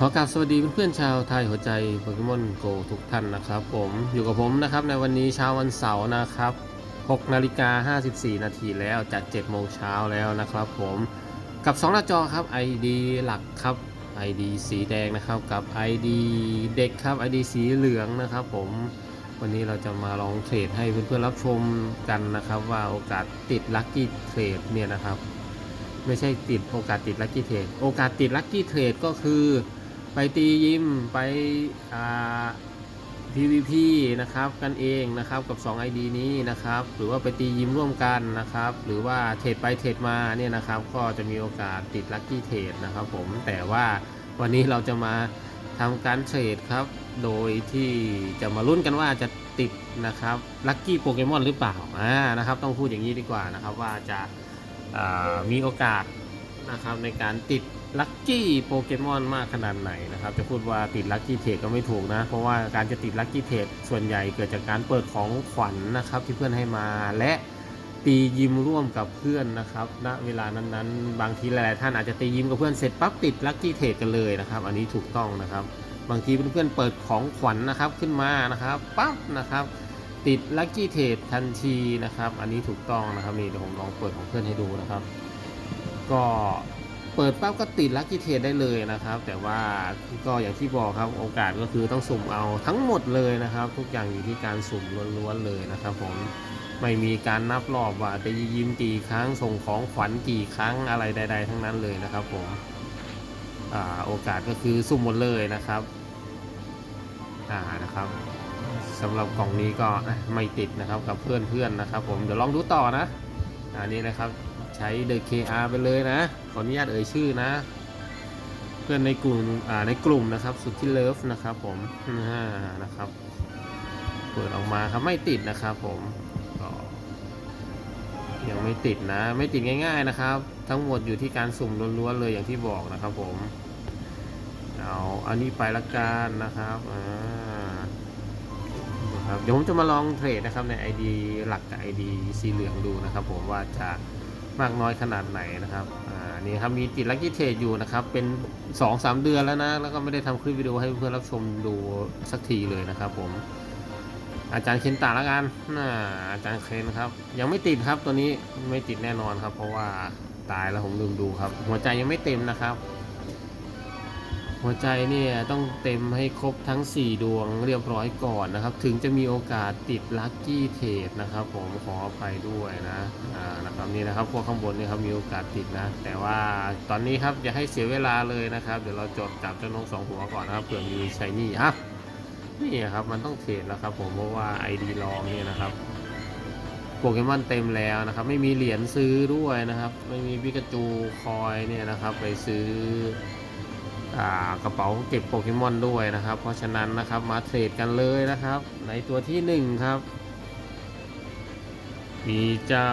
ขอกราบสวัสดีเพื่อนๆชาวไทยหัวใจโปเกมอนโกทุกท่านนะครับ ผมอยู่กับผมนะครับในวันนี้เช้าวันเสาร์นะครับ6นาฬิกา54 นาทีแล้วจาก7โมงเช้าแล้วนะครับผมกับ 2 หน้าจอครับ ID หลักครับ ID สีแดงนะครับกับ ID เด็กครับ ID สีเหลืองนะครับ ผมวันนี้เราจะมาลองเทรดให้เพื่อนๆรับชมกันนะครับ ว่าโอกาสติดลัคกี้เทรดเนี่ยนะครับ ไม่ใช่ติดโอกาสติดลัคกี้เทรดโอกาสติดลัคกี้เทรดก็คือ ไปตียิมไปอ่า PVP นะครับกันเองนะครับกับ 2 ID นี้นะครับ หรือว่าไปตียิมร่วมกันนะครับ หรือว่าเทรดไปเทรดมาเนี่ยนะครับ ก็จะมีโอกาสติดลัคกี้เทรดนะครับผมแต่ว่าวันนี้เราจะมาทำการเทรดครับ โดยที่จะมาลุ้นกันว่าจะติดนะครับลัคกี้โปเกมอนหรือเปล่าอ่านะครับต้องพูดอย่างนี้ดีกว่านะครับว่าจะามีโอกาสนะครับในการติด ลัคกี้โปเกมอนมากขนาดไหนนะครับ จะพูดว่าติดลัคกี้เทรดก็ไม่ถูกนะ เพราะว่าการจะติดลัคกี้เทรดส่วนใหญ่เกิดจากการเปิดของขวัญนนะครับที่เพื่อนให้มาและตียิมร่วมกับเพื่อนนะครับณเวลานั้นๆ บางทีหลายๆท่านอาจจะตียิมกับเพื่อนเสร็จปั๊บติดลัคกี้เทรดกันเลยนะครับ อันนี้ถูกต้องนะครับ บางทีเพื่อนๆเปิดของขวัญนะครับขึ้นมานะครับปั๊บนะครับ ติดลัคกี้เทรดทันทีนะครับ อันนี้ถูกต้องนะครับนี่เดี๋ยวผมลองเปิดของเพื่อนให้ดูนะครับ ก็ เปิดปั๊บก็ติดลัคกี้เทรดได้เลยนะครับ แต่ว่าก็อย่างที่บอกครับโอกาสก็คือต้องสุ่มเอาทั้งหมดเลยนะครับ ทุกอย่างอยู่ที่การสุ่มล้วนๆเลยนะครับผมไม่มีการนับรอบว่าจะยิ้มกี่ครั้งส่งของขวัญกี่ครั้งอะไรใด ๆ ทั้งนั้นเลยนะครับผมอโอกาสก็คือสุ่มหมดเลยนะครับอ่านะครับสำหรับกล่องนี้ก็ไม่ติดนะครับกับเพื่อนๆนะครับ ผมเดี๋ยวลองดูต่อนะอันนี้นะครับ ใช้ The KR ไปเลยนะ ขออนุญาตเอ่ยชื่อนะ เพื่อนในกลุ่มอ่าในกลุ่มนะครับสุดที่เลิฟนะครับผมนะครับเปิดออกมาครับไม่ติดนะครับผมยังไม่ติดนะ ไม่ติดง่าย ๆนะครับ ทั้งหมดอยู่ที่การสุ่มล้วนๆเลยอย่างที่บอกนะครับผมเอาอันนี้ไปละกันนะครับอ่านะครับเดี๋ยวผมจะมาลองเทรดนะครับใน ID หลักกับ ID สีเหลืองดูนะครับผมว่าจะ มากน้อยขนาดไหนนะครับอ่านี่ครับมีติดลักกี้เทรดอยู่นะครับ เป็น 2-3 เดือนแล้วนะ แล้วก็ไม่ได้ทำคลิปวิดีโอให้เพื่อนรับชมดูสักทีเลยนะครับผมอาจารย์เคนตาละกันน่าอาจารย์เคนครับ ยังไม่ติดครับตัวนี้ไม่ติดแน่นอนครับ เพราะว่าตายแล้วผมลืมดูครับ หัวใจยังไม่เต็มนะครับ หัวใจเนี่ยต้องเต็มให้ครบทั้ง 4 ดวงเรียบร้อยก่อนนะครับ ถึงจะมีโอกาสติดลัคกี้เทดนะครับ ผมขออภัยด้วยนะอ่านะครับนี่นะครับพวกข้างบนนี่ครับมีโอกาสติดนะ แต่ว่าตอนนี้ครับอย่าให้เสียเวลาเลยนะครับ เดี๋ยวเราจดจับเจ้านกสองหัวก่อนนะครับเผื่อมีชายนี่อะนี่ครับมันต้องเทรดแล้วครับ ผมเพราะว่า ID ลองเนี่ยนะครับโปเกมอนเต็มแล้วนะครับ ไม่มีเหรียญซื้อด้วยนะครับ ไม่มีพิกาจูคอยเนี่ยนะครับ ไปซื้อ กระเป๋าเก็บโปเกมอนด้วยนะครับ เพราะฉะนั้นนะครับมาเทรดกันเลยนะครับ ในตัวที่หนึ่งครับ มีเจ้า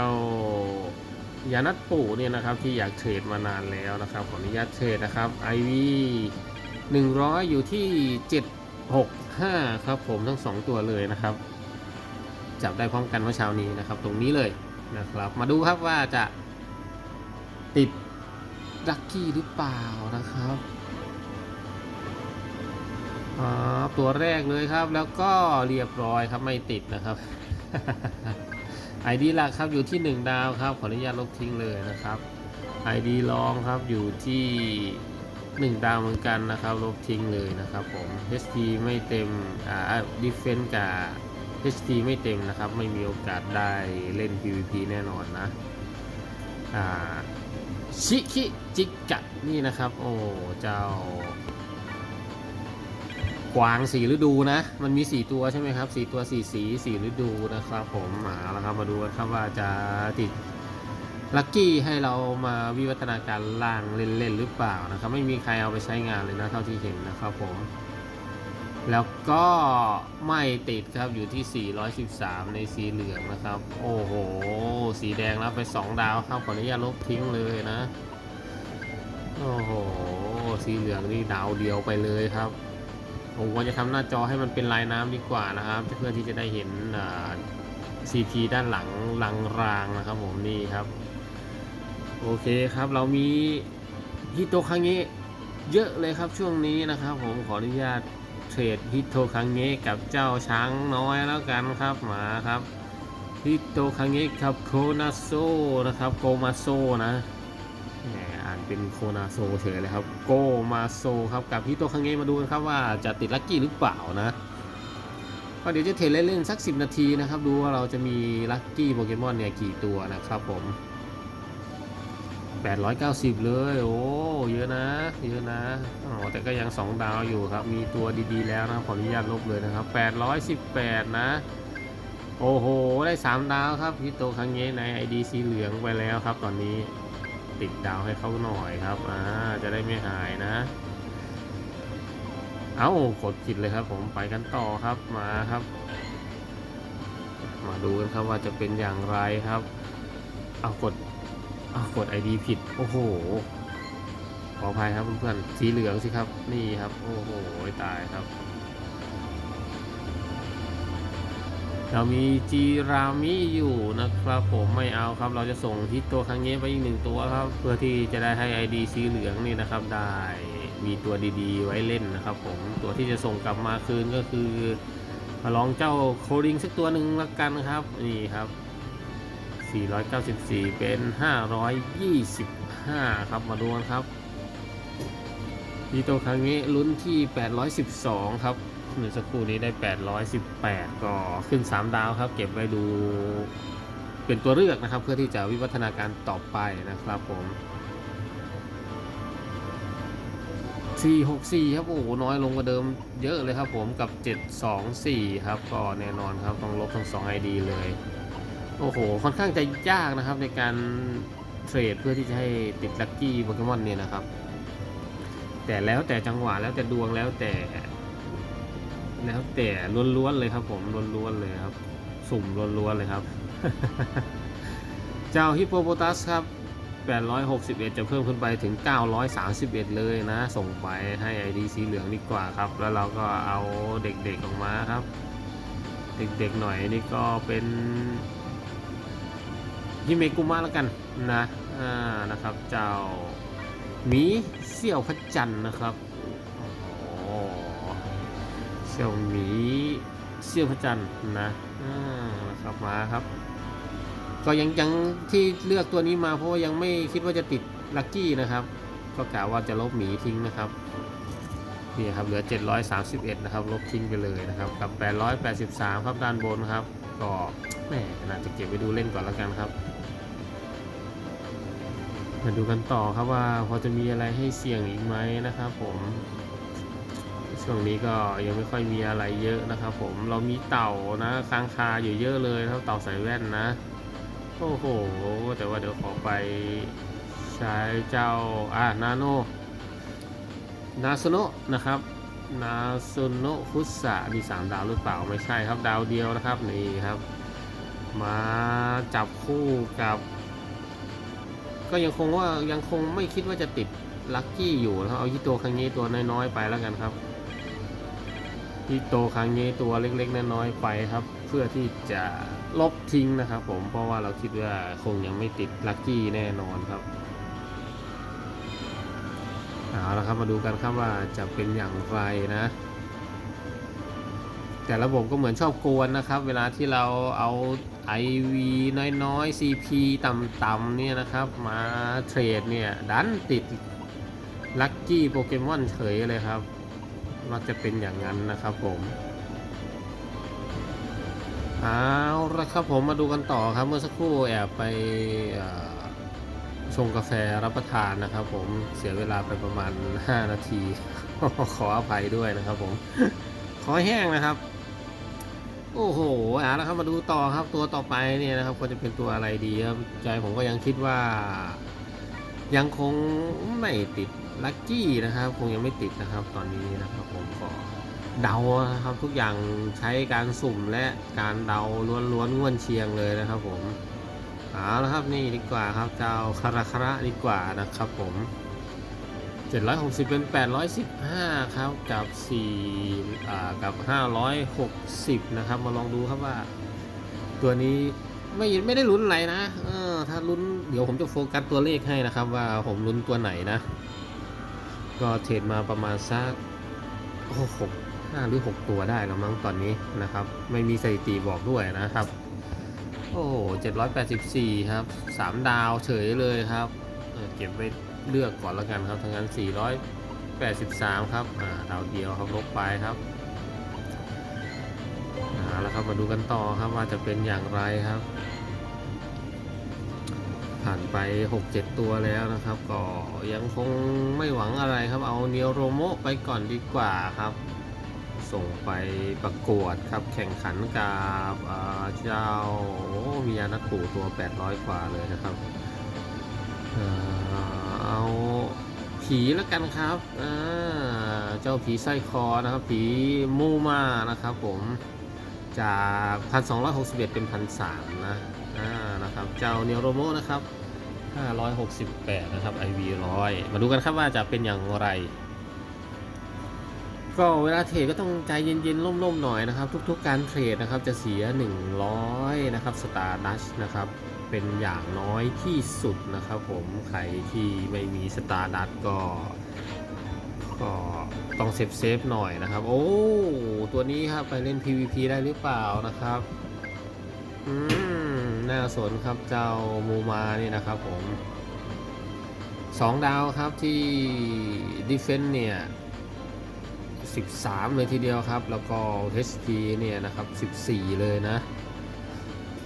ยานัดปู่เนี่ยนะครับที่อยากเทรดมานานแล้วนะครับขออนุญาตเทรดนะครับ IV 100 อยู่ที่ 765 ครับผมทั้ง 2 ตัวเลยนะครับ จับได้พร้อมกันเมื่อเช้านี้นะครับ ตรงนี้เลยนะครับ มาดูครับว่าจะติดลัคกี้หรือเปล่านะครับ ตัวแรกเลยครับ แล้วก็เรียบร้อยครับไม่ติดนะครับ ID หลักครับอยู่ที่ 1 ดาวครับขออนุญาตลบทิ้งเลยนะครับ ID รองครับอยู่ที่ 1 ดาวเหมือนกันนะครับ ลบทิ้งเลยนะครับผม HT ไม่เต็มอ่า Defense กับ HT ไม่เต็มนะครับ ไม่มีโอกาสได้เล่น PVP แน่นอนนะอ่าชิคิจิกะนี่นะครับ โอ้เจ้า กวางสีฤดูนะ มันมี4ตัวใช่ไหมครับ4ตัว4สี4ฤดูนะครับผมมาแล้วครับมาดูกันครับว่าจะติดลัคกี้ให้เรามาวิวัฒนาการล่างเล่นๆหรือเปล่านะครับ ไม่มีใครเอาไปใช้งานเลยนะเท่าที่เห็นนะครับผม แล้วก็ไม่ติดครับอยู่ที่ 413 ในสีเหลืองนะครับ โอ้โห สีแดงรับไป 2 ดาวครับขออนุญาตลบทิ้งเลยนะ โอ้โห สีเหลืองนี่ดาวเดียวไปเลยครับ ผมควรจะทำหน้าจอให้มันเป็นลายน้ำดีกว่านะครับ เพื่อที่จะได้เห็นอ่า CP ด้านหลังลังรางนะครับ ผมนี่ครับ โอเคครับเรามีฮิตโตคังเงะเยอะเลยครับช่วงนี้นะครับ ผมขออนุญาตเทรดฮิตโตคังเงะกับเจ้าช้างน้อยแล้วกันครับหมาครับฮิตโตคังเงะกับโคนาโซนะครับโกมาโซนะแเป็นโคนาโซเฉยเลยครับ โกมาโซครับกับฮิตโตคังเงมาดูกันครับว่าจะติดลัคกี้หรือเปล่านะก็เดี๋ยวจะเทเล่นๆสัก 10 นาทีนะครับ ดูว่าเราจะมีลัคกี้โปเกมอนเนี่ยกี่ตัวนะครับผม 890 เลย โอ้เยอะนะ เยอะนะอ๋อแต่ก็ยัง 2 ดาวอยู่ครับ มีตัวดีๆแล้วนะขออนุญาตลบเลยนะครับ 818 นะ โอ้โห ได้ 3 ดาวครับพี่โตครั้งนี้ใน ID สีเหลืองไปแล้วครับตอนนี้ ติดดาวให้เขาหน่อยครับ อ่า จะได้ไม่หายนะ เอากดผิดเลยครับ ผมไปกันต่อครับมาครับ มาดูกันครับว่าจะเป็นอย่างไรครับ เอากดเอากด ID ผิด โอ้โหขออภัยครับเพื่อนๆสีเหลืองสิครับ นี่ครับ โอ้โหตายครับ เรามีจีรามิอยู่นะครับผมไม่เอาครับ เราจะส่งฮิตตัวครั้งนี้ไปอีกหนึ่งตัวครับ เพื่อที่จะได้ให้ ID สีเหลืองนี่นะครับ ได้มีตัวดีๆ ไว้เล่นนะครับผมตัวที่จะส่งกลับมาคืนก็คือมาลองเจ้าโคดิงสักตัวหนึ่งละกันครับนี่ครับ 494 เป็น 525 ครับมาดูกันครับดีโตครั้งนี้ลุ้นที่ 812 ครับ เมื่อสักครู่นี้ได้ 818 ก็ขึ้น 3 ดาวครับ เก็บไว้ดูเป็นตัวเลือกนะครับ เพื่อที่จะวิวัฒนาการต่อไปนะครับผม464ครับ โอ้โหน้อยลงกว่าเดิมเยอะเลยครับผมกับ724ครับ ก็แน่นอนครับ ต้องลบทั้ง2 ID เลย โอ้โห ค่อนข้างจะยากนะครับในการเทรดเพื่อที่จะให้ติดลัคกี้โปเกมอนเนี่ยนะครับ แต่แล้วแต่จังหวะแล้วแต่ดวงแล้วแต่ แล้วแต่ล้วนๆเลยครับ ผมล้วนๆเลยครับ สุ่มล้วนๆเลยครับ เจ้าฮิปโปโปตัสครับ 861 จะเพิ่มขึ้นไปถึง 931 เลยนะ ส่งไปให้ ID สีเหลืองดีกว่าครับ แล้วเราก็เอาเด็กๆออกมาครับ เด็กๆหน่อยนี่ก็เป็นฮิเมกุมะแล้วกันนะ อ่า นะครับ เจ้าหมีเสี่ยวพระจันทร์นะครับ เสี่ยวหมีเสี่ยวพระจันทร์นะครับมาครับ ก็ยังยังที่เลือกตัวนี้มาเพราะว่ายังไม่คิดว่าจะติดลัคกี้นะครับ ก็กะว่าจะลบหมีทิ้งนะครับนี่ครับเหลือ 731 นะครับ ลบทิ้งไปเลยนะครับ กับ 883 ครับด้านบนครับ ก็แหมน่าจะเก็บไว้ดูเล่นก่อนแล้วกันครับ มาดูกันต่อครับว่าพอจะมีอะไรให้เสี่ยงอีกไหมนะครับผม ช่วงนี้ก็ยังไม่ค่อยมีอะไรเยอะนะครับผมเรามีเต่านะค้างคาอยู่เยอะเลยครับเต่าใส่แว่นนะโอ้โหแต่ว่าเดี๋ยวขอไปใช้เจ้าอ่านาโนนาโซโนะนะครับนาโซโนะฟุสะมี 3 ดาวหรือเปล่าไม่ใช่ครับดาวเดียวนะครับนี่ครับ มาจับคู่กับ ก็ยังคงว่ายังคงไม่คิดว่าจะติดลัคกี้อยู่นะครับเอายิโตครั้งนี้ตัวน้อยๆไปแล้วกันครับ ยิโตครั้งนี้ตัวเล็กๆน้อยๆไปครับ เพื่อที่จะลบทิ้งนะครับ ผมเพราะว่าเราคิดว่าคงยังไม่ติดลัคกี้แน่นอนครับเอาละครับมาดูกันครับว่าจะเป็นอย่างไรนะ แต่ระบบก็เหมือนชอบกวนนะครับ เวลาที่เราเอา IV น้อยๆ CP ต่ำๆเนี่ยนะครับ มาเทรดเนี่ยดันติดลัคกี้โปเกมอนเฉยเลยครับ มักจะเป็นอย่างนั้นนะครับผมเอาละครับผมมาดูกันต่อครับเมื่อสักครู่แอบไปชงกาแฟรับประทานนะครับผมเสียเวลาไปประมาณ 5 นาที ขออภัยด้วยนะครับผม ขอแห้งนะครับ โอ้โหอะแล้วครับมาดูต่อครับตัวต่อไปเนี่ยนะครับควรจะเป็นตัวอะไรดีครับใจผมก็ยังคิดว่า ยังคงไม่ติดลัคกี้นะครับ คงยังไม่ติดนะครับตอนนี้นะครับผมขอเดาครับทุกอย่างใช้การสุ่มและการเดาล้วนๆง่วนเชียงเลยนะครับ ผมเอาละครับนี่ดีกว่าครับเจ้าคาราคาระดีกว่านะครับผม760 เป็น 815 ครับ กับ4อ่ากับ 560 นะครับ มาลองดูครับว่าตัวนี้ ไม่ไม่ได้ลุ้นอะไรนะเออถ้าลุ้นเดี๋ยวผมจะโฟกัสตัวเลขให้นะครับ ว่าผมลุ้นตัวไหนนะ ก็เทรดมาประมาณสักหกห้าหรือ6ตัวได้แล้วมั้งตอนนี้นะครับ ไม่มีสถิติบอกด้วยนะครับ โอ้เจ็ดร้อยแปดสิบสี่ครับสามดาวเฉยเลยครับเเก็บไว้เลือกก่อนแล้วกันครับทั้งนั้นสี่ร้อยแปดสิบสามครับดาวเดียวครับลบไปครับ ครับมาดูกันต่อครับว่าจะเป็นอย่างไรครับ ผ่านไป 6-7 ตัวแล้วนะครับ ก็ยังคงไม่หวังอะไรครับ เอาเนียวโรโมไปก่อนดีกว่าครับ ส่งไปประกวดครับแข่งขันกับเจ้ามียานักปู่ตัว 800 กว่าเลยนะครับเอาผีแล้วกันครับเจ้าผีสร้อยคอนะครับ ผีมูมานะครับผม จาก 1261 เป็น 1,300 นะอ่านะครับ เจ้าเนโรโมนะครับ 568 นะครับ IV 100 มาดูกันครับว่าจะเป็นอย่างไร ก็เวลาเทรดก็ต้องใจเย็นๆร่มๆหน่อยนะครับ ทุกๆการเทรดนะครับจะเสีย 100 นะครับสตาร์ดัชนะครับเป็นอย่างน้อยที่สุดนะครับผมใครที่ไม่มีสตาร์ดัชก็ ก็ต้องเซฟเซฟๆหน่อยนะครับ โอ้ ตัวนี้ครับไปเล่น PVP ได้หรือเปล่านะครับ อืม น่าสนครับเจ้ามูมานี่นะครับผมสองดาวครับที่ Defense เนี่ย13 เลยทีเดียวครับ แล้วก็ HP เนี่ยนะครับ 14 เลยนะ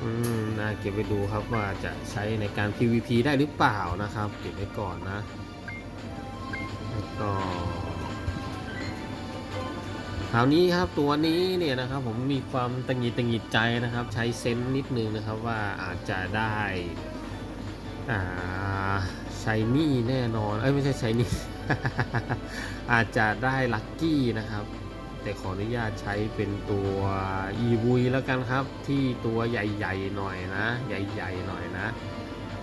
อืมน่าเก็บไปดูครับว่าจะใช้ในการ PVP ได้หรือเปล่านะครับ เก็บไว้ก่อนนะ ก็คราวนี้ครับตัวนี้เนี่ยนะครับผมมีความตังหิดตังหิดใจนะครับ ใช้เซนส์นิดนึงนะครับว่าอาจจะได้อ่าใช้นี่แน่นอน เอ้ยไม่ใช่ใช้นี่ อาจจะได้ลัคกี้นะครับ แต่ขออนุญาตใช้เป็นตัวอีวุยแล้วกันครับที่ตัวใหญ่ๆหน่อยนะ ใหญ่ๆหน่อยนะ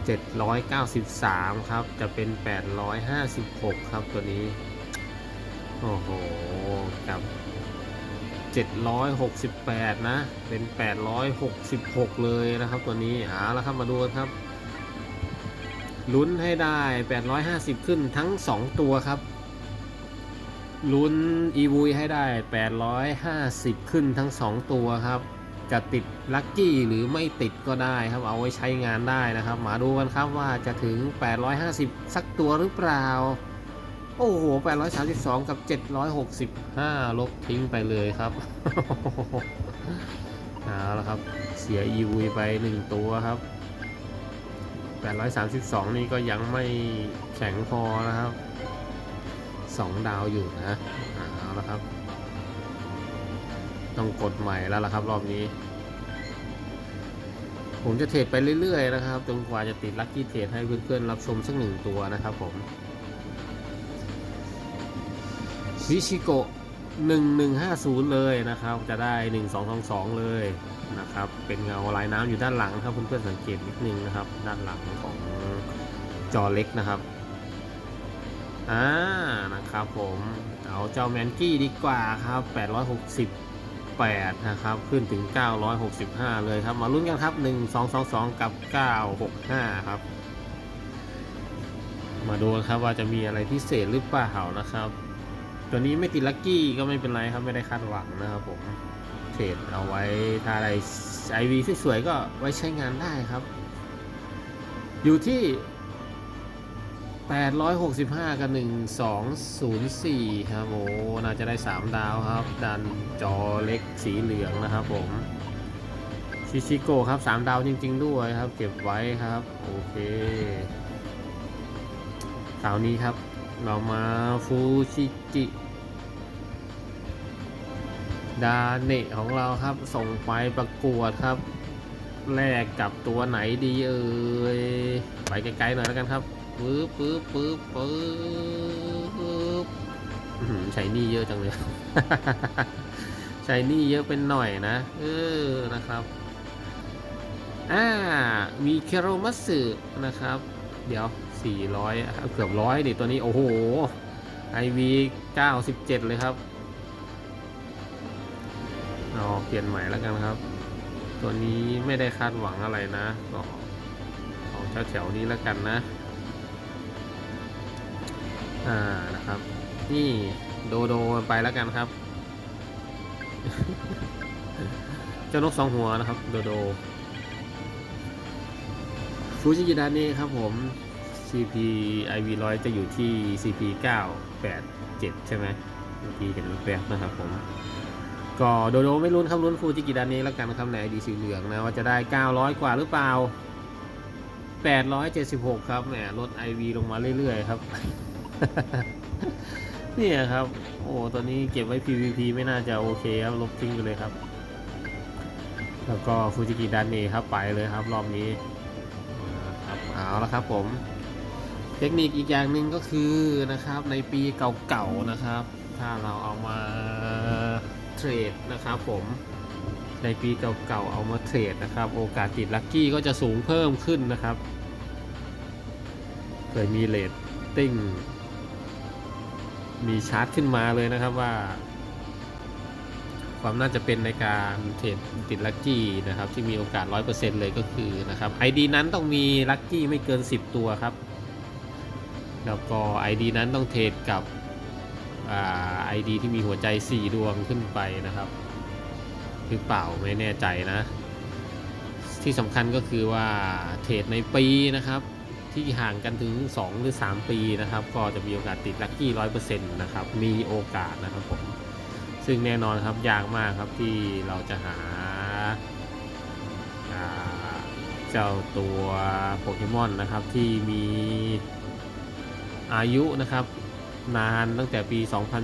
793 ครับ จะเป็น 856 ครับตัวนี้ โอ้โหกับ768 นะ เป็น 866 เลยนะครับตัวนี้เอาละครับมาดูกันครับ ลุ้นให้ได้ 850 ขึ้นทั้ง 2 ตัวครับ ลุ้นอีวุยให้ได้ 850 ขึ้นทั้ง 2 ตัวครับ จะติดลัคกี้หรือไม่ติดก็ได้ครับเอาไว้ใช้งานได้นะครับ มาดูกันครับว่าจะถึง 850 สักตัวหรือเปล่า โอ้โห 832 กับ 765 ลบทิ้งไปเลยครับเอาละครับ เสีย EV ไป 1 ตัวครับ 832 นี่ก็ยังไม่แข็งพอนะครับ 2 ดาวอยู่นะเอาละครับ ต้องกดใหม่แล้วล่ะครับ รอบนี้ ผมจะเทรดไปเรื่อยๆนะครับจนกว่าจะติดลัคกี้เทรดให้เพื่อนๆรับชมสักหนึ่งตัวนะครับผมวิชิโกะ1150 เลยนะครับ จะได้ 1222 เลยนะครับ เป็นเงาลายน้ำอยู่ด้านหลังครับเพื่อนๆสังเกตนิดนึงนะครับ ด้านหลังของจอเล็กนะครับอ่านะครับผม เอาเจ้าแมนกี้ดีกว่าครับ 8 นะครับ ขึ้นถึง 965 เลยครับ มาลุ้นกันครับ 1222 กับ 965 ครับ มาดูครับว่าจะมีอะไรพิเศษหรือเปล่านะครับ ตัวนี้ไม่ติดลัคกี้ก็ไม่เป็นไรครับ ไม่ได้คาดหวังนะครับผมเทรดเอาไว้ถ้าอะไรไอวีสวยๆก็ไว้ใช้งานได้ครับ อยู่ที่ 865 กับ 1204 ครับโอ้น่าจะได้ 3 ดาวครับดันจอเล็กสีเหลืองนะครับผม ชิชิโกครับ 3 ดาวจริง ๆ ด้วยครับ เก็บไว้ครับ โอเคคราวนี้ครับ เรามาฟูชิจิดาเนะของเราครับส่งไปประกวดครับ แลกกับตัวไหนดีเอ่ยไปไกลๆหน่อยแล้วกันครับ ปึ๊บปึ๊บปึ๊บปึ๊บใช้นี่เยอะจังเลย ใช้นี่เยอะเป็นหน่อยนะ เออ นะครับ อ่า มีเคโรมัสึนะครับ เดี๋ยว 400 เกือบร้อยดิตัวนี้ โอ้โห IV 97 เลยครับเอาเปลี่ยนใหม่แล้วกันครับ ตัวนี้ไม่ได้คาดหวังอะไรนะก็เอาแถวๆนี้แล้วกันนะ อ่านะครับ นี่โดโดไปแล้วกันครับ เจ้านกสองหัวนะครับ โดโดฟูจิกิดาเน่ครับผม CP IV 100จะอยู่ที่ CP 987 ใช่ไหมเมื่อกี้เห็นแวบนะครับผม ก็โดโดไม่รุ้นครับรุ้นฟูจิกิดาเน่แล้วกันนะครับใน ID สีเหลืองนะ ว่าจะได้ 900 กว่าหรือเปล่า 876 ครับแหมลด IV ลงมาเรื่อยๆ ครับ เนี่ยครับ โอ้ตัวนี้เก็บไว้ PVP ไม่น่าจะโอเคครับลบทิ้งไปเลยครับ แล้วก็ฟูจิกิดันเน่ครับไปเลยครับ รอบนี้อ่าครับเอาละครับผม เทคนิคอีกอย่างหนึ่งก็คือนะครับ ในปีเก่าๆนะครับ ถ้าเราเอามาเทรดนะครับผมในปีเก่าๆเอามาเทรดนะครับ โอกาสติดลัคกี้ก็จะสูงเพิ่มขึ้นนะครับ เคยมีเลตติ้ง มีชาร์ตขึ้นมาเลยนะครับว่า ความน่าจะเป็นในการเทรดติดลัคกี้นะครับ ที่มีโอกาส 100%เลยก็คือนะครับ ID นั้นต้องมีลัคกี้ไม่เกิน 10 ตัวครับ แล้วก็ ID นั้นต้องเทรดกับไอ่า ID ที่มีหัวใจ 4 ดวงขึ้นไปนะครับ หรือเปล่าไม่แน่ใจนะ ที่สำคัญก็คือว่าเทรดในปีนะครับ ที่ห่างกันถึง 2 หรือ 3 ปีนะครับ ก็จะมีโอกาสติดลัคกี้ร้อยเปอร์เซ็นต์นะครับ มีโอกาสนะครับผม ซึ่งแน่นอนครับยากมากครับที่เราจะหาเจ้าตัวโปเกมอนนะครับที่มีอายุนะครับนานตั้งแต่ปี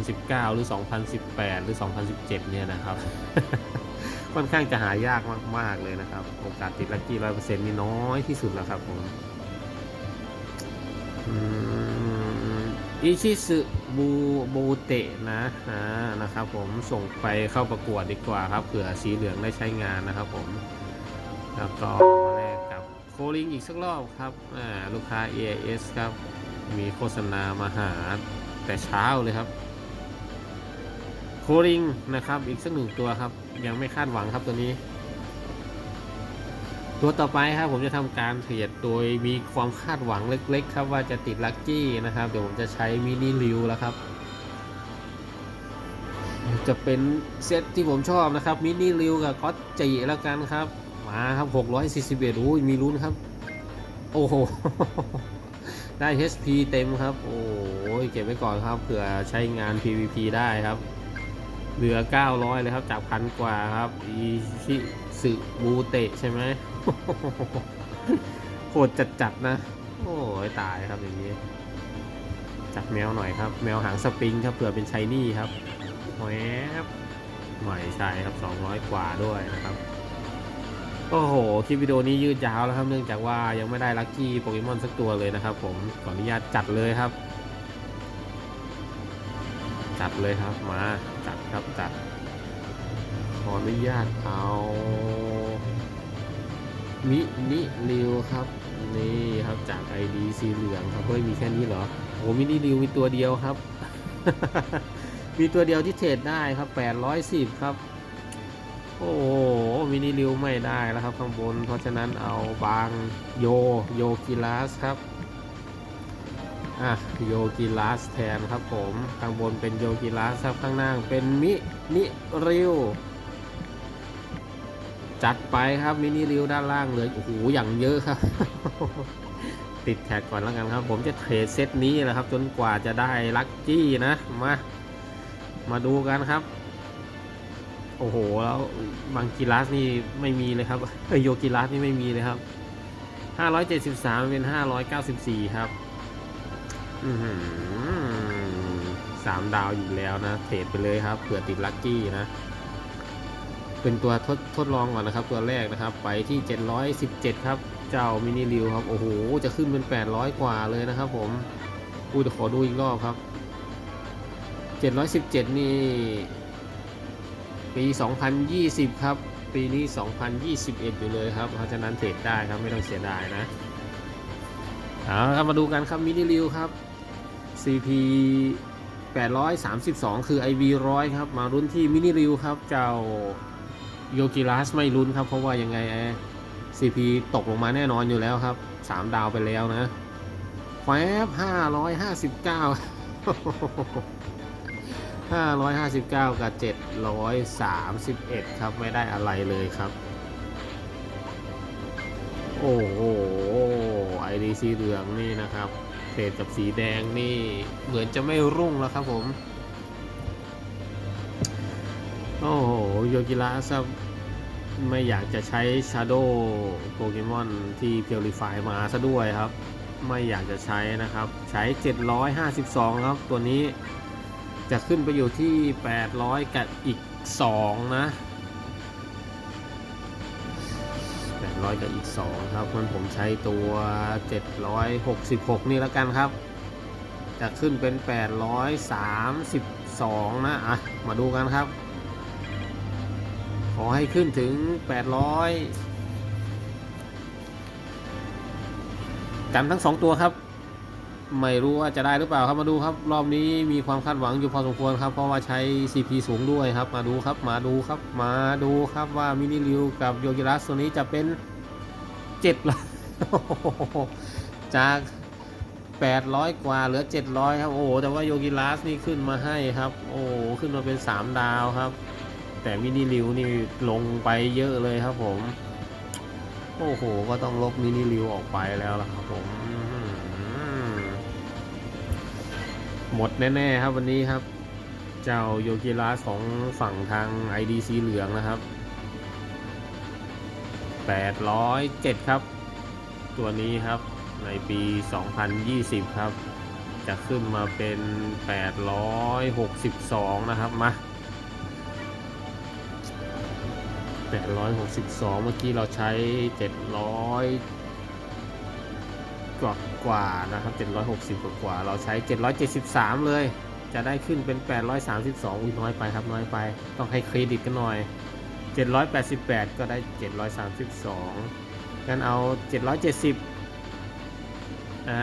2019 หรือ 2018 หรือ 2017 เนี่ยนะครับ ค่อนข้างจะหายากมาก ๆ เลยนะครับ โอกาสติดลัคกี้ร้อยเปอร์เซ็นต์นี่น้อยที่สุดแล้วครับผม อิชิสึบูบูเตะนะอ่านะครับผมส่งไปเข้าประกวดดีกว่าครับเผื่อสีเหลืองได้ใช้งานนะครับผมแล้วก็แลกกับโคลิงอีกสักรอบครับอ่าลูกค้า AIS ครับ มีโฆษณามาหาแต่เช้าเลยครับ โคลิงนะครับอีกสักหนึ่งตัวครับ ยังไม่คาดหวังครับตัวนี้ ตัวต่อไปครับผมจะทำการเทรดโดยมีความคาดหวังเล็กๆ ครับว่าจะติดลัคกี้นะครับ เดี๋ยวผมจะใช้มินิริวแล้วครับ จะเป็นเซตที่ผมชอบนะครับมินิริวกับก็อตจีแล้วกันครับ มาครับ 641โอ้ยมีลุ้นครับ โอ้โห ได้ HP เต็มครับ โอ้ยเก็บไว้ก่อนครับเผื่อใช้งาน PVP ได้ครับ เหลือ 900 เลยครับจากพันกว่าครับอีชิสึบูเตะใช่ไหม โหดจัดๆนะ โอ้ยตายครับอย่างนี้จับแมวหน่อยครับ แมวหางสปริงครับเผื่อเป็นชายนี่ครับแหวบหน่อยใช่ครับ 200 กว่าด้วยนะครับโอ้โห คลิปวิดีโอนี้ยืดยาวแล้วครับ เนื่องจากว่ายังไม่ได้ลัคกี้โปเกมอนสักตัวเลยนะครับ ผม ขออนุญาตจัดเลยครับ จัดเลยครับ มา จัดครับจัด ขออนุญาตเอา มินิริวครับ นี่ครับจาก ID สีเหลืองครับเฮ้ยมีแค่นี้เหรอโอ้มินิริวมีตัวเดียวครับ มีตัวเดียวที่เทรดได้ครับ810ครับ โอ้โหมินิริวไม่ได้แล้วครับข้างบน เพราะฉะนั้นเอาบางโยโยกิลัสครับอะโยกิลัสแทนครับผม ข้างบนเป็นโยกิลัสครับข้างล่างเป็นมินิริว จัดไปครับมินิริวด้านล่างเลยโอ้โหอย่างเยอะครับ ติดแท็กก่อนแล้วกันครับ ผมจะเทรดเซตนี้แหละครับ จนกว่าจะได้ลัคกี้นะมามาดูกันครับ โอ้โหแล้วบางกีฬาสนี่ไม่มีเลยครับเอโยกีฬาสนี่ไม่มีเลยครับ573 เป็น 594 ครับสามดาวอยู่แล้วนะ เทรดไปเลยครับเผื่อติดลัคกี้นะ เป็นตัวทดทดลองก่อนนะครับ ตัวแรกนะครับ ไปที่ 717 ครับ เจ้ามินิริวครับ โอ้โห จะขึ้นเป็น 800 กว่าเลยนะครับ ผมอู้แต่ขอดูอีกรอบครับ 717 นี่ ปี 2020 ครับ ปีนี้ 2021 อยู่เลยครับ เพราะฉะนั้นเทรดได้ครับ ไม่ต้องเสียดายนะเอาครับมาดูกันครับมินิริวครับ CP 832 คือ IV 100 ครับ มารุ่นที่มินิริวครับ เจ้า โยกิรัสไม่ลุ้นครับ เพราะว่ายังไงแอ CP ตกลงมาแน่นอนอยู่แล้วครับ 3 ดาวไปแล้วนะแฟบ559 559กับ731ครับไม่ได้อะไรเลยครับ โอ้โหไอดีสีเหลืองนี่นะครับเทรดกับสีแดงนี่เหมือนจะไม่รุ่งแล้วครับผม โอ้โหโยกิระซับไม่อยากจะใช้ Shadow โปเกมอนที่ Purify มาซะด้วยครับ ไม่อยากจะใช้นะครับ ใช้ 752 ครับ ตัวนี้จะขึ้นไปอยู่ที่ 800 กับอีก 2 นะ 800 กับอีก 2 ครับมันผมใช้ตัว 766 นี่แล้วกันครับ จะขึ้นเป็น 832 นะ อะ มาดูกันครับ อให้ขึ้นถึง 800 กันทั้ง 2 ตัวครับ ไม่รู้ว่าจะได้หรือเปล่าครับมาดูครับ รอบนี้มีความคาดหวังอยู่พอสมควรครับ เพราะว่าใช้ CP สูงด้วยครับ มาดูครับ มาดูครับ มาดูครับว่ามินิริวกับโยกิรัสตัวนี้จะเป็น7ละจาก 800 กว่าเหลือ 700 ครับ โอ้แต่ว่าโยกิรัสนี่ขึ้นมาให้ครับ โอ้ขึ้นมาเป็น 3 ดาวครับ แต่มินิริวนี่ลงไปเยอะเลยครับผม โอ้โห ก็ต้องลบมินิริวออกไปแล้วล่ะครับผมหมดแน่ๆครับวันนี้ครับ เจ้าโยกิรัสของฝั่งทาง IDC เหลืองนะครับ 807 ครับ ตัวนี้ครับในปี 2020 ครับ จะขึ้นมาเป็น 862 นะครับมา 862 เมื่อกี้เราใช้ 700 กว่ากว่านะครับ 760 กว่ากว่า เราใช้ 773 เลย จะได้ขึ้นเป็น 832 อุ้ยน้อยไปครับ น้อยไป ต้องให้เครดิตกันหน่อย 788 ก็ได้ 732 งั้นเอา 770 อ่า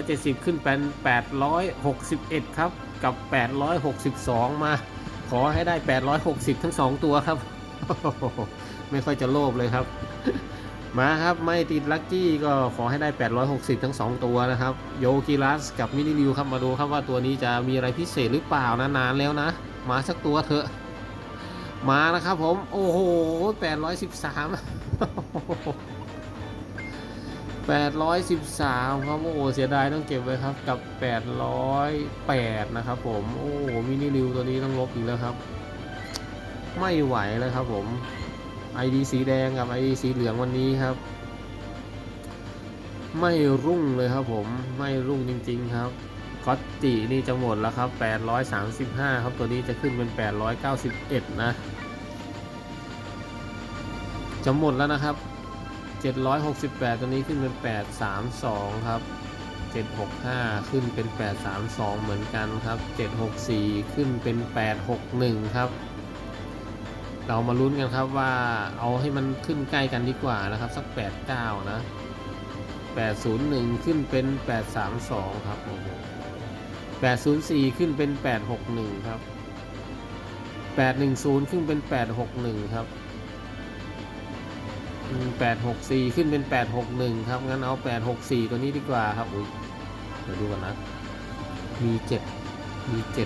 770 ขึ้นเป็น 861 ครับ กับ 862 มา ขอให้ได้ 860 ทั้ง 2 ตัวครับ ไม่ค่อยจะโลภเลยครับ มาครับ ไม่ติดลัคกี้ก็ขอให้ได้ 860 ทั้ง 2 ตัวนะครับ โยกิรัสกับมินิริวครับมาดูครับว่าตัวนี้จะมีอะไรพิเศษหรือเปล่านะนานแล้วนะ มาสักตัวเถอะ มานะครับผม โอ้โห 813 813 ครับ โอ้โหเสียดายต้องเก็บไว้ครับกับ 808 นะครับผม โอ้โหมินิริวตัวนี้ต้องลบอีกแล้วครับ ไม่ไหวเลยครับผม ID สีแดงกับ ID สีเหลืองวันนี้ครับ ไม่รุ่งเลยครับผมไม่รุ่งจริง ๆ ครับก็ตจินี่จะหมดแล้วครับ 835 ครับตัวนี้จะขึ้นเป็น 891 นะ จะหมดแล้วนะครับ 768 ตัวนี้ขึ้นเป็น 832 ครับ 765 ขึ้นเป็น 832 เหมือนกันครับ 764 ขึ้นเป็น 861 ครับ เรามาลุ้นกันครับว่าเอาให้มันขึ้นใกล้กันดีกว่านะครับ สัก 89 นะ 801 ขึ้นเป็น 832 ครับโอ้โห804 ขึ้นเป็น 861 ครับ 810 ขึ้นเป็น 861 ครับแปดหกสี่ขึ้นเป็นแปดหกหนึ่งครับ งั้นเอาแปดหกสี่ตัวนี้ดีกว่าครับอุ้ยเดี๋ยวดูกันนะ มีเจ็ดมีเจ็ด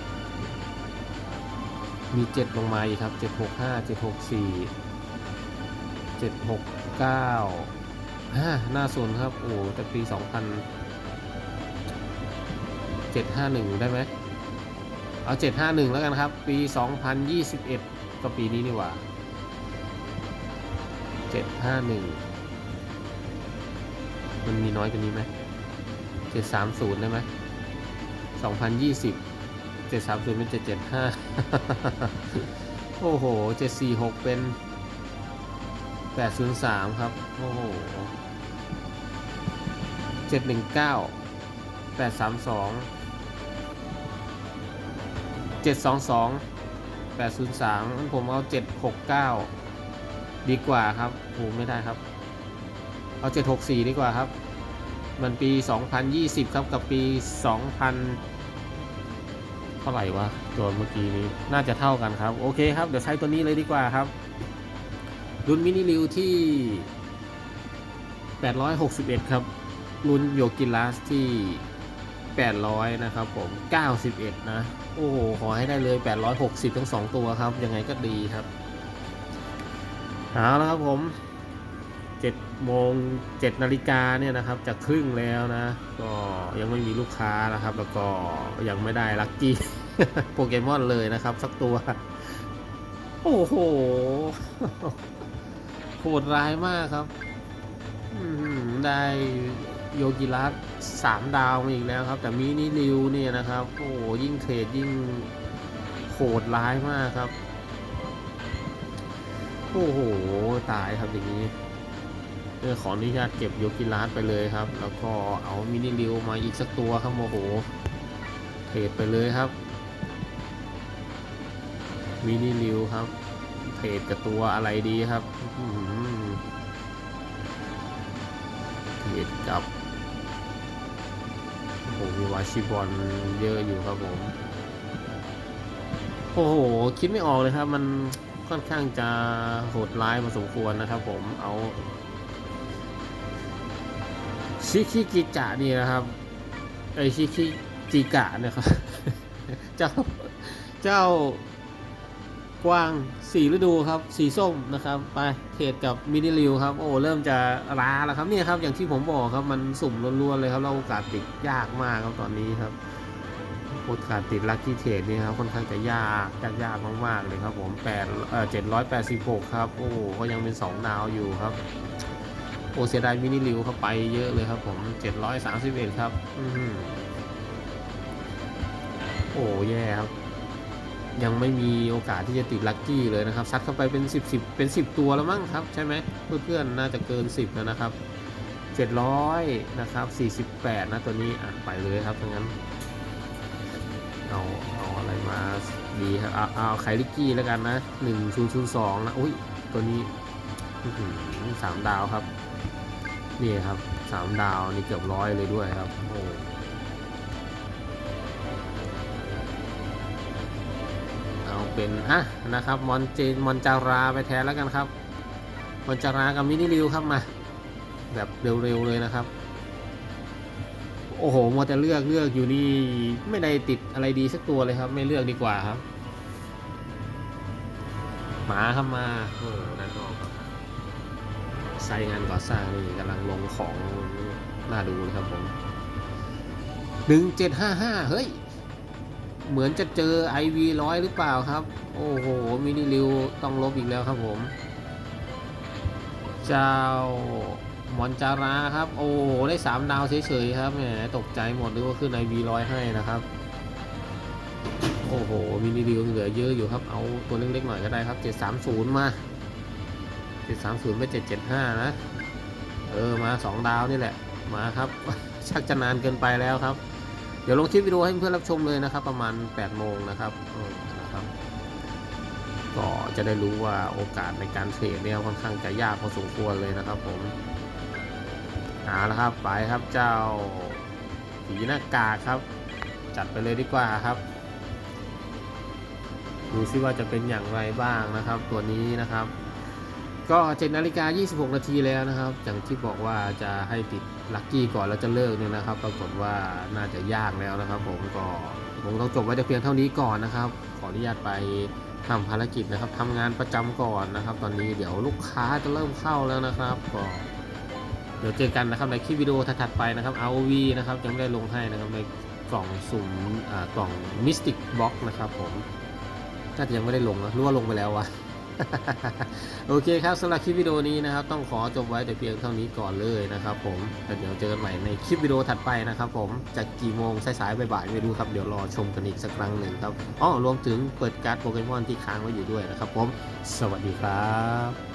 มีเจ็ดลงมาอีกครับเจ็ดหกห้าเจ็ดหกสี่เจ็ดหกเก้าฮ่าน่าสนครับ โอ้แต่ปีสองพันเจ็ดห้าหนึ่งได้ไหมเอาเจ็ดห้าหนึ่งแล้วกันครับ ปีสองพันยี่สิบเอ็ดก็ปีนี้นี่หว่าเจ็ดห้าหนึ่งมันมีน้อยกว่านี้ไหมเจ็ดสามศูนย์ได้ไหมสองพันยี่สิบ เจ็ดสามศูนย์เป็นเจ็ดเจ็ดห้าโอ้โหเจ็ดสี่หกเป็นแปดศูนย์สามครับ โอ้โหเจ็ดหนึ่งเก้าแปดสามสองเจ็ดสองสองแปดศูนย์สามผมเอาเจ็ดหกเก้าดีกว่าครับโหไม่ได้ครับ เอา764ดีกว่าครับ มันปี2020ครับกับปี2000 เท่าไหร่วะตัวเมื่อกี้นี้น่าจะเท่ากันครับ โอเคครับ เดี๋ยวใช้ตัวนี้เลยดีกว่าครับ รุ่นมินิริวที่ 861 ครับรุ่นโยกิลัสที่ 800 นะครับผม 91 นะ โอ้โห ขอให้ได้เลย 860 ทั้ง 2 ตัวครับ ยังไงก็ดีครับ เอาแล้วครับผม โมง7นาฬิกาเนี่ยนะครับจะครึ่งแล้วนะ ก็ยังไม่มีลูกค้านะครับ แล้วก็ยังไม่ได้ลัคกี้โปเกมอนเลยนะครับ สักตัว โอ้โหโหดร้ายมากครับได้โยกิรัสสามดาวมาอีกแล้วครับ แต่มินิริวเนี่ยนะครับ โอ้โหยิ่งเทรดยิ่งโหดร้ายมากครับ โอ้โห ตายครับอย่างนี้ เออขออนุญาตเก็บโยกิรัสไปเลยครับ แล้วก็เอามินิริวมาอีกสักตัวครับโอ้โหเทรดไปเลยครับมินิริวครับเทรดกับตัวอะไรดีครับอื้อหือเทรดกับโอ้โหมีวาชิบอลเยอะอยู่ครับผมโอ้โห คิดไม่ออกเลยครับ มันค่อนข้างจะโหดร้ายพอสมควรนะครับผมเอา ชิคิกิจะนี่นะครับไอชิคิจิกะเนี่ยครับเจ้าเจ้ากว้างสีฤดูครับ สีส้มนะครับ ไปเทรดกับมินิริวครับ โอ้เริ่มจะล้าแล้วครับเนี่ยครับ อย่างที่ผมบอกครับมันสุ่มล้วนๆเลยครับแล้วโอกาสติดยากมากครับตอนนี้ครับโอกาสติดลัคกี้เทรดนี่ครับค่อนข้างจะยากยากยากมากๆเลยครับผมแปดเอ่อเจ็ดร้อยแปดสิบหกครับ โอ้ก็ยังเป็นสองดาวอยู่ครับ โอเสียดายมินิริวเข้าไปเยอะเลยครับผมเจ็ดร้อยสามสิบเอ็ดครับอือหือโอ้แย่ครับ ยังไม่มีโอกาสที่จะติดลัคกี้เลยนะครับ ซัดเข้าไปเป็น 10 10 เป็น 10 ตัวแล้วมั้งครับ ใช่ไหมเพื่อนๆน่าจะเกิน 10 แล้วนะครับ 700 นะครับ 48 นะตัวนี้อะไปเลยครับทั้งนั้นเอาเอาอะไรมาดีครับเอาเอาไคลิกกี้แล้วกันนะ 1002 นะ อุ้ยตัวนี้สามดาวครับ นี่ครับสามดาวนี่เกือบร้อยเลยด้วยครับโอ้เอาเป็นอะนะครับมอนเจนมอนจาราไปแทนแล้วกันครับมอนจารากับมินิริวครับมา แบบเร็วๆเลยนะครับ โอ้โหมัวแต่เลือกเลือกอยู่นี่ไม่ได้ติดอะไรดีสักตัวเลยครับ ไม่เลือกดีกว่าครับ หมาครับมาโอ้นั่นก็ ใส่งานก่อสร้างนี่กำลังลงของน่าดูเลยครับผมหนึ่งเจ็ดห้าห้าเฮ้ย เหมือนจะเจอ IV ร้อยหรือเปล่าครับ โอ้โห มินิริวต้องลบอีกแล้วครับผม เจ้ามอนจาราครับ โอ้โห ได้3ดาวเฉยๆครับแหมตกใจหมดนึกว่าขึ้น IV ร้อยให้นะครับ โอ้โห มินิริวเหลือเยอะอยู่ครับ เอาตัวเล็กๆหน่อยก็ได้ครับ 730 มา 730ไม่775นะ เออมา2ดาวนี่แหละ มาครับ ชักจะนานเกินไปแล้วครับ เดี๋ยวลงคลิปวิดีโอให้เพื่อนรับชมเลยนะครับ ประมาณ8โมงนะครับออนะครับ ก็จะได้รู้ว่าโอกาสในการเทรดเนี่ยค่อนข้างจะยากพอสมควรเลยนะครับ ผมเอาละครับไปครับเจ้าผีหน้ากากครับ จัดไปเลยดีกว่าครับดูซิว่าจะเป็นอย่างไรบ้างนะครับ ตัวนี้นะครับ ก็7นาฬิกา 26 นาทีแล้วนะครับ อย่างที่บอกว่าจะให้ติดลัคกี้ก่อนแล้วจะเลิกเนี่ยนะครับ ปรากฏว่าน่าจะยากแล้วนะครับ ผมก็ผมต้องจบไว้แต่เพียงเท่านี้ก่อนนะครับ ขออนุญาตไปทำภารกิจนะครับทำงานประจำก่อนนะครับ ตอนนี้เดี๋ยวลูกค้าจะเริ่มเข้าแล้วนะครับก็เดี๋ยวเจอกันนะครับในคลิปวิดีโอถัดๆไปนะครับ ROV นะครับยังไม่ได้ลงให้นะครับในกล่องสุ่มอ่ากล่อง Mystic Box นะครับผมน่าจะยังไม่ได้ลงนะรู้ว่าลงไปแล้ววะ โอเคครับสำหรับคลิปวิดีโอนี้นะครับ ต้องขอจบไว้แต่เพียงเท่านี้ก่อนเลยนะครับ ผมแต่เดี๋ยวเจอกันใหม่ในคลิปวิดีโอถัดไปนะครับ ผมจากกี่โมงสายๆบ่ายๆไม่รู้ครับเดี๋ยวรอชมกันอีกสักครั้งหนึ่งครับอ๋อรวมถึงเปิดการ์ดโปเกมอนที่ค้างไว้อยู่ด้วยนะครับ ผม สวัสดีครับ